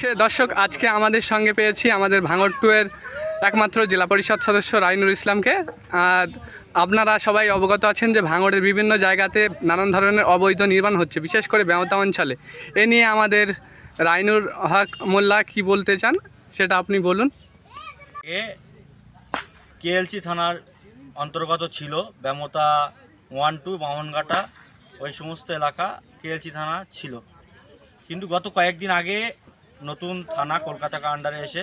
সে দর্শক, আজকে আমাদের সঙ্গে পেয়েছি আমাদের ভাঙড় টুয়ের একমাত্র জেলা পরিষদ সদস্য রাইনুর ইসলামকে। আর আপনারা সবাই অবগত আছেন যে ভাঙড়ের বিভিন্ন জায়গাতে নানান ধরনের অবৈধ নির্মাণ হচ্ছে, বিশেষ করে ব্যবতা অঞ্চলে। এ নিয়ে আমাদের রাইনুর হক মোল্লা কি বলতে চান, সেটা আপনি বলুন। এ কেএলসি থানার অন্তর্গত ছিল ব্যামতা ওয়ান টু বামনঘাটা, ওই সমস্ত এলাকা কেএলসি থানা ছিল। কিন্তু গত কয়েকদিন আগে নতুন থানা কলকাতাকে আন্ডারে এসে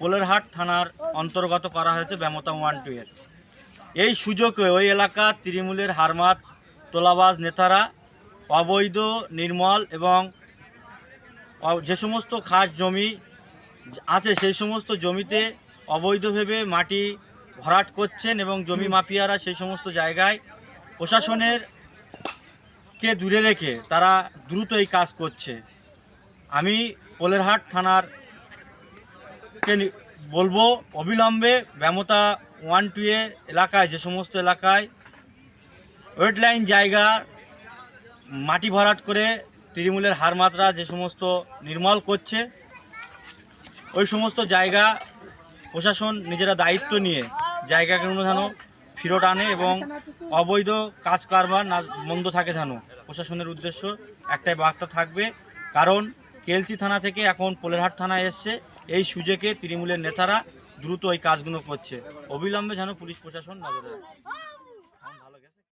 পোলেরহাট থানার অন্তর্গত করা হয়েছে ব্যামতা ওয়ান টু এর। এই সুযোগে ওই এলাকা তৃণমূলের হারমাত তোলাবাজ নেতারা, অবৈধ, নির্মল এবং যে সমস্ত খাস জমি আছে সেই সমস্ত জমিতে অবৈধভাবে মাটি ভরাট করছেন এবং জমি মাফিয়ারা সেই সমস্ত জায়গায় প্রশাসনের কে দূরে রেখে তারা দ্রুত এই কাজ করছে। আমি পোলেরহাট থানার বলব অবিলম্বে ব্যামতা ওয়ান টু এ এলাকায়, যে সমস্ত এলাকায় ওয়েটলাইন জায়গা মাটি ভরাট করে তৃণমূলের হারমাতরা যে সমস্ত নির্মল করছে, ওই সমস্ত জায়গা প্রশাসন নিজেরা দায়িত্ব নিয়ে জায়গাগুলো যেন ফিরত আনে এবং অবৈধ কাজ কারবার না, বন্ধ থাকে যেন প্রশাসনের উদ্দেশ্য একটাই বার্তা থাকবে, কারণ কেলসি থানা থেকে এখন পোলেরহাট থানা এসছে। এই সুযোগে তৃণমূলের নেতারা দ্রুত এই কাজগুলো করছে। অবিলম্বে যেন পুলিশ প্রশাসন নজরে